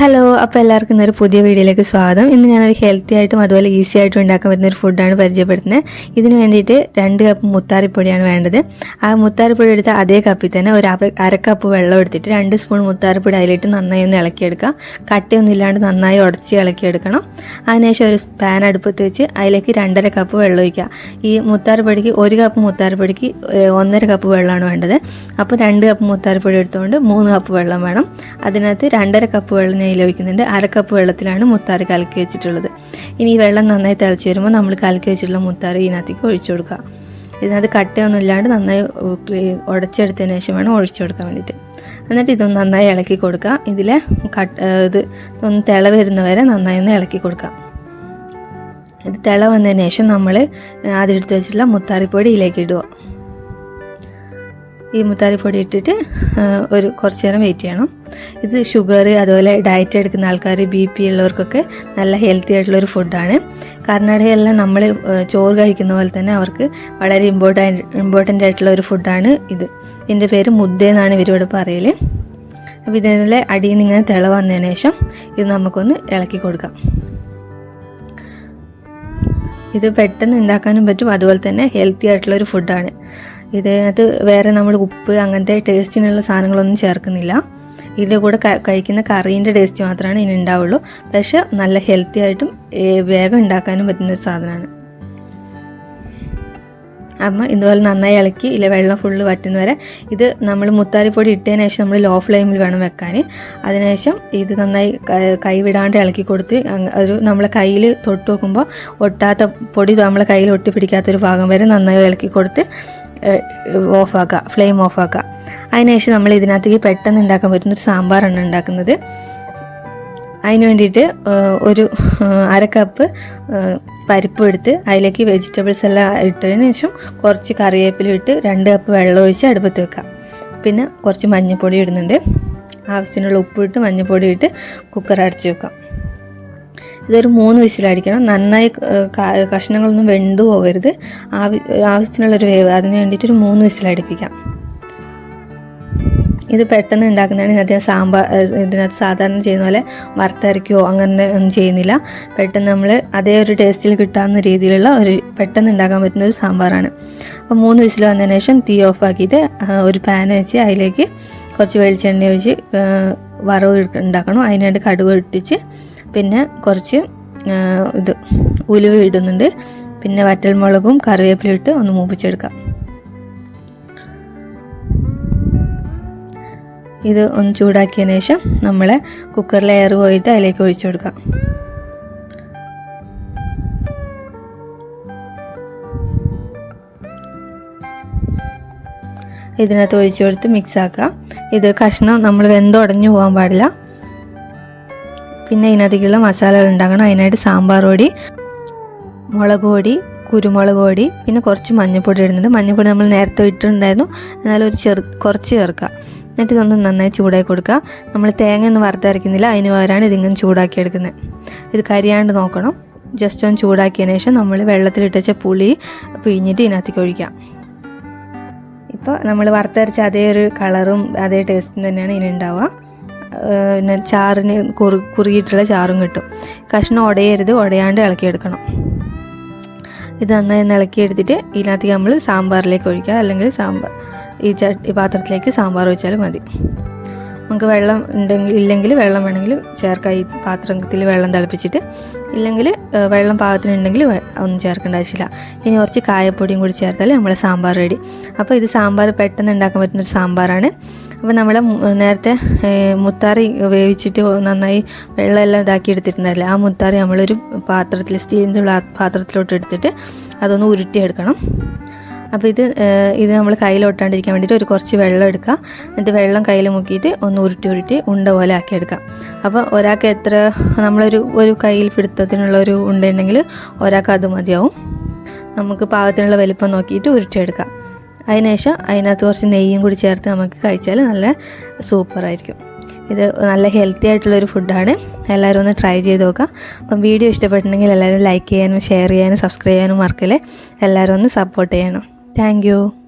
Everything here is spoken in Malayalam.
ഹലോ അപ്പോൾ എല്ലാവർക്കും ഇന്നൊരു പുതിയ വീഡിയോയിലേക്ക് സ്വാഗതം. ഇന്ന് ഞാനൊരു ഹെൽത്തി ആയിട്ടും അതുപോലെ ഈസി ആയിട്ടും ഉണ്ടാക്കാൻ പറ്റുന്ന ഒരു ഫുഡാണ് പരിചയപ്പെടുത്തുന്നത് ഇതിന് വേണ്ടിയിട്ട് രണ്ട് കപ്പ് മുത്താറിപ്പൊടിയാണ് വേണ്ടത്. ആ മുത്താറിപ്പൊടി എടുത്ത അതേ കപ്പിൽ തന്നെ ഒരു അര കപ്പ് വെള്ളം എടുത്തിട്ട് രണ്ട് സ്പൂൺ മുത്താറിപ്പൊടി അതിലിട്ട് നന്നായി ഒന്ന് ഇളക്കിയെടുക്കാം. കട്ടയൊന്നും ഇല്ലാണ്ട് നന്നായി ഉടച്ച് ഇളക്കിയെടുക്കണം. അതിനുശേഷം ഒരു പാൻ അടുപ്പത്ത് വെച്ച് അതിലേക്ക് രണ്ടര കപ്പ് വെള്ളം ഒഴിക്കുക. ഈ മുത്താറിപ്പൊടിക്ക് ഒരു കപ്പ് മുത്താറിപ്പൊടിക്ക് ഏഹ്, ഒന്നര കപ്പ് വെള്ളമാണ് വേണ്ടത്. അപ്പോൾ രണ്ട് കപ്പ് മുത്താറിപ്പൊടി എടുത്തുകൊണ്ട് മൂന്ന് കപ്പ് വെള്ളം വേണം. അതിനകത്ത് രണ്ടര കപ്പ് വെള്ളം നെയ്യിൽ ലഭിക്കുന്നുണ്ട് അര കപ്പ് വെള്ളത്തിലാണ് മുത്താറ് കലക്കി വെച്ചിട്ടുള്ളത്. ഇനി ഈ വെള്ളം നന്നായി തിളച്ച് വരുമ്പോൾ നമ്മൾ കലക്കി വെച്ചിട്ടുള്ള മുത്താറ് ഇതിനകത്തേക്ക് ഒഴിച്ചു കൊടുക്കുക. ഇതിനകത്ത് കട്ടയൊന്നും ഇല്ലാണ്ട് നന്നായി ഉടച്ചെടുത്തതിന് ശേഷം വേണം ഒഴിച്ചു കൊടുക്കാൻ വേണ്ടിയിട്ട്. എന്നിട്ട് ഇതൊന്ന് നന്നായി ഇളക്കി കൊടുക്കുക. ഇതിൽ കട്ട് ഇത് ഒന്ന് തിള വരുന്നവരെ നന്നായി ഒന്ന് ഇളക്കി കൊടുക്കുക. ഇത് തിള വന്നതിന് ശേഷം നമ്മൾ ആദ്യം എടുത്ത് വെച്ചിട്ടുള്ള മുത്താറിപ്പൊടി ഇതിലേക്ക് ഇടുക. ഈ മുത്താറിപ്പൊടി ഇട്ടിട്ട് ഒരു കുറച്ച് നേരം വെയിറ്റ് ചെയ്യണം. ഇത് ഷുഗർ അതുപോലെ ഡയറ്റ് എടുക്കുന്ന ആൾക്കാർ ബി പി ഉള്ളവർക്കൊക്കെ നല്ല ഹെൽത്തി ആയിട്ടുള്ളൊരു ഫുഡാണ് കർണാടകയെല്ലാം നമ്മൾ ചോറ് കഴിക്കുന്ന പോലെ തന്നെ അവർക്ക് വളരെ ഇമ്പോർട്ടന്റ് ഇമ്പോർട്ടന്റ് ആയിട്ടുള്ള ഒരു ഫുഡാണ് ഇത്. ഇതിന്റെ പേര് മുദ്ദ എന്നാണ് ഇവരിവിടെ പറയൽ അപ്പോൾ ഇതിലെ അടിയിൽ നിന്ന് ഇങ്ങനെ തിള വന്നതിന് ശേഷം ഇത് നമുക്കൊന്ന് ഇളക്കി കൊടുക്കാം. ഇത് പെട്ടെന്ന് ഉണ്ടാക്കാനും പറ്റും. അതുപോലെ തന്നെ ഹെൽത്തി ആയിട്ടുള്ള ഒരു ഫുഡാണ് ഇതിനകത്ത് വേറെ നമ്മൾ ഉപ്പ് അങ്ങനത്തെ ടേസ്റ്റിനുള്ള സാധനങ്ങളൊന്നും ചേർക്കുന്നില്ല. ഇതിന്റെ കൂടെ കഴിക്കുന്ന കറീന്റെ ടേസ്റ്റ് മാത്രമാണ് ഇതിന് ഉണ്ടാവുള്ളൂ. പക്ഷേ നല്ല ഹെൽത്തി ആയിട്ടും വേഗം ഉണ്ടാക്കാനും പറ്റുന്ന ഒരു സാധനമാണ്. അപ്പം ഇതുപോലെ നന്നായി ഇളക്കി ഇല്ല വെള്ളം ഫുള്ള് വറ്റുന്ന വരെ ഇത് നമ്മൾ മുത്താരിപ്പൊടി ഇട്ടതിന് ശേഷം നമ്മൾ ലോ ഫ്ലെയിമിൽ വേണം വെക്കാൻ. അതിനുശേഷം ഇത് നന്നായി കൈവിടാണ്ട് ഇളക്കി കൊടുത്ത് ഒരു നമ്മളെ കയ്യിൽ തൊട്ട് നോക്കുമ്പോൾ ഒട്ടാത്ത പൊടി നമ്മളെ കയ്യിൽ ഒട്ടി പിടിക്കാത്തൊരു ഭാഗം വരെ നന്നായി ഇളക്കി കൊടുത്ത് ഓഫാക്കുക ഫ്ലെയിം ഓഫാക്കുക അതിനുശേഷം നമ്മൾ ഇതിനകത്തേക്ക് പെട്ടെന്ന് ഉണ്ടാക്കാൻ പറ്റുന്നൊരു സാമ്പാറാണ് ഉണ്ടാക്കുന്നത്. അതിന് വേണ്ടിയിട്ട് ഒരു അര കപ്പ് പരിപ്പ് എടുത്ത് അതിലേക്ക് വെജിറ്റബിൾസ് എല്ലാം ഇട്ടതിന് ശേഷം കുറച്ച് കറിവേപ്പില ഇട്ട് രണ്ട് കപ്പ് വെള്ളം ഒഴിച്ച് അടുപ്പത്ത് വെക്കാം. പിന്നെ കുറച്ച് മഞ്ഞൾപ്പൊടി ഇടുന്നുണ്ട്. ആവശ്യത്തിനുള്ള ഉപ്പിട്ട് മഞ്ഞൾപ്പൊടി ഇട്ട് കുക്കർ അടച്ച് വെക്കാം. ഇതൊരു മൂന്ന് വിസിലടിക്കണം. നന്നായി കഷ്ണങ്ങളൊന്നും വെന്തു പോകരുത് ആവശ്യത്തിനുള്ളൊരു വേവ് അതിന് വേണ്ടിയിട്ട് ഒരു മൂന്ന് വിസിലടിപ്പിക്കാം. ഇത് പെട്ടെന്ന് ഉണ്ടാക്കുന്നതാണ്. ഞാൻ സാമ്പാർ ഇതിനകത്ത് സാധാരണ ചെയ്യുന്ന പോലെ വറുത്തരയ്ക്കുകയോ അങ്ങനെ ഒന്നും ചെയ്യുന്നില്ല. പെട്ടെന്ന് നമ്മൾ അതേ ഒരു ടേസ്റ്റിൽ കിട്ടാവുന്ന രീതിയിലുള്ള ഒരു പെട്ടെന്ന് ഉണ്ടാക്കാൻ പറ്റുന്ന ഒരു സാമ്പാറാണ്. അപ്പോൾ മൂന്ന് വിസിൽ വന്നതിന് ശേഷം തീ ഓഫ് ആക്കിയിട്ട് ഒരു പാൻ വെച്ച് അതിലേക്ക് കുറച്ച് വെളിച്ചെണ്ണ ഒഴിച്ച് വറവ് ഉണ്ടാക്കണം. അതിനായിട്ട് കടുക് ഇട്ടിച്ച് പിന്നെ കുറച്ച് ഇത് ഉലുവ ഇടുന്നുണ്ട്. പിന്നെ വറ്റൽമുളകും കറിവേപ്പിലും ഇട്ട് ഒന്ന് മൂപ്പിച്ചെടുക്കാം. ഇത് ഒന്ന് ചൂടാക്കിയതിന് ശേഷം നമ്മൾ കുക്കറിൽ എയർ പോയിട്ട് അതിലേക്ക് ഒഴിച്ചു കൊടുക്കാം. ഇതിനകത്ത് ഒഴിച്ചു കൊടുത്ത് മിക്സ് ആക്കുക ഇത് കഷ്ണം നമ്മൾ വെന്തുടഞ്ഞു പോകാൻ പാടില്ല. പിന്നെ ഇതിനകത്തേക്കുള്ള മസാലകൾ ഉണ്ടാക്കണം. അതിനായിട്ട് സാമ്പാർ പൊടി മുളക് പൊടി കുരുമുളക് പൊടി പിന്നെ കുറച്ച് മഞ്ഞൾപ്പൊടി ഇടുന്നുണ്ട്. മഞ്ഞൾപ്പൊടി നമ്മൾ നേരത്തെ ഇട്ടിട്ടുണ്ടായിരുന്നു. എന്നാലും ഒരു ചെറു കുറച്ച് ചേർക്കുക. എന്നിട്ട് ഇതൊന്ന് നന്നായി ചൂടാക്കി കൊടുക്കുക. നമ്മൾ തേങ്ങ ഒന്നും വറുത്തരയ്ക്കുന്നില്ല. അതിന് പകരമാണ് ഇതിങ്ങനെ ചൂടാക്കി എടുക്കുന്നത് ഇത് കരിയാണ്ട് നോക്കണം. ജസ്റ്റ് ഒന്ന് ചൂടാക്കിയതിന് ശേഷം നമ്മൾ വെള്ളത്തിലിട്ടച്ച പുളി പിഴിഞ്ഞിട്ട് ഇതിനകത്തേക്ക് ഒഴിക്കാം. ഇപ്പോൾ നമ്മൾ വറുത്തരച്ച അതേ ഒരു കളറും അതേ ടേസ്റ്റും തന്നെയാണ് ഇതിന് ഉണ്ടാവുക. പിന്നെ ചാറിന് കുറു കുറുകിയിട്ടുള്ള ചാറും കിട്ടും. കഷ്ണം ഉടയരുത്. ഉടയാണ്ട് ഇളക്കിയെടുക്കണം. ഇത് നന്നായി ഇളക്കി എടുത്തിട്ട് ഇതിനകത്തേക്ക് നമ്മൾ സാമ്പാറിലേക്ക് ഒഴിക്കുക. അല്ലെങ്കിൽ സാമ്പാർ ഈ ചട്ടി പാത്രത്തിലേക്ക് സാമ്പാർ ഒഴിച്ചാൽ മതി. നമുക്ക് വെള്ളം ഉണ്ടെങ്കിൽ ഇല്ലെങ്കിൽ വെള്ളം വേണമെങ്കിൽ ചേർക്കാം. ഈ പാത്രത്തിൽ വെള്ളം തിളപ്പിച്ചിട്ട്. ഇല്ലെങ്കിൽ വെള്ളം പാകത്തിനുണ്ടെങ്കിൽ ഒന്നും ചേർക്കേണ്ട ആവശ്യമില്ല. ഇനി കുറച്ച് കായപ്പൊടിയും കൂടി ചേർത്താൽ നമ്മളെ സാമ്പാർ റെഡി. അപ്പോൾ ഇത് സാമ്പാർ പെട്ടെന്ന് ഉണ്ടാക്കാൻ പറ്റുന്നൊരു സാമ്പാറാണ്. അപ്പോൾ നമ്മൾ നേരത്തെ മുത്താറി വേവിച്ചിട്ട് നന്നായി വെള്ളമെല്ലാം ഇതാക്കി എടുത്തിട്ടുണ്ടായില്ല? ആ മുത്താറി നമ്മളൊരു പാത്രത്തിൽ സ്റ്റീലിന്റെ പാത്രത്തിലോട്ട് എടുത്തിട്ട് അതൊന്ന് ഉരുട്ടിയെടുക്കണം. അപ്പോൾ ഇത് ഇത് നമ്മൾ കയ്യിൽ ഒട്ടാണ്ടിരിക്കാൻ വേണ്ടിയിട്ട് ഒരു കുറച്ച് വെള്ളം എടുക്കുക. എന്നിട്ട് വെള്ളം കയ്യിൽ മുക്കിയിട്ട് ഒന്ന് ഉരുട്ടി ഉരുട്ടി ഉണ്ട പോലെ ആക്കി എടുക്കാം അപ്പോൾ ഒരാൾക്ക് എത്ര നമ്മളൊരു ഒരു കയ്യിൽ പിടുത്തത്തിനുള്ള ഒരു ഉണ്ട ഉണ്ടെങ്കിൽ ഒരാൾക്ക് അത് മതിയാവും. നമുക്ക് പാകത്തിനുള്ള വലിപ്പം നോക്കിയിട്ട് ഉരുട്ടിയെടുക്കാം അതിനുശേഷം അതിനകത്ത് കുറച്ച് നെയ്യും കൂടി ചേർത്ത് നമുക്ക് കഴിച്ചാൽ നല്ല സൂപ്പറായിരിക്കും ഇത് നല്ല ഹെൽത്തി ആയിട്ടുള്ളൊരു ഫുഡാണ് എല്ലാവരും ഒന്ന് ട്രൈ ചെയ്ത് നോക്കുക. അപ്പം വീഡിയോ ഇഷ്ടപ്പെട്ടിട്ടുണ്ടെങ്കിൽ എല്ലാവരും ലൈക്ക് ചെയ്യാനും ഷെയർ ചെയ്യാനും സബ്സ്ക്രൈബ് ചെയ്യാനും മറക്കല്ലേ. എല്ലാവരും ഒന്ന് സപ്പോർട്ട് ചെയ്യണം. താങ്ക്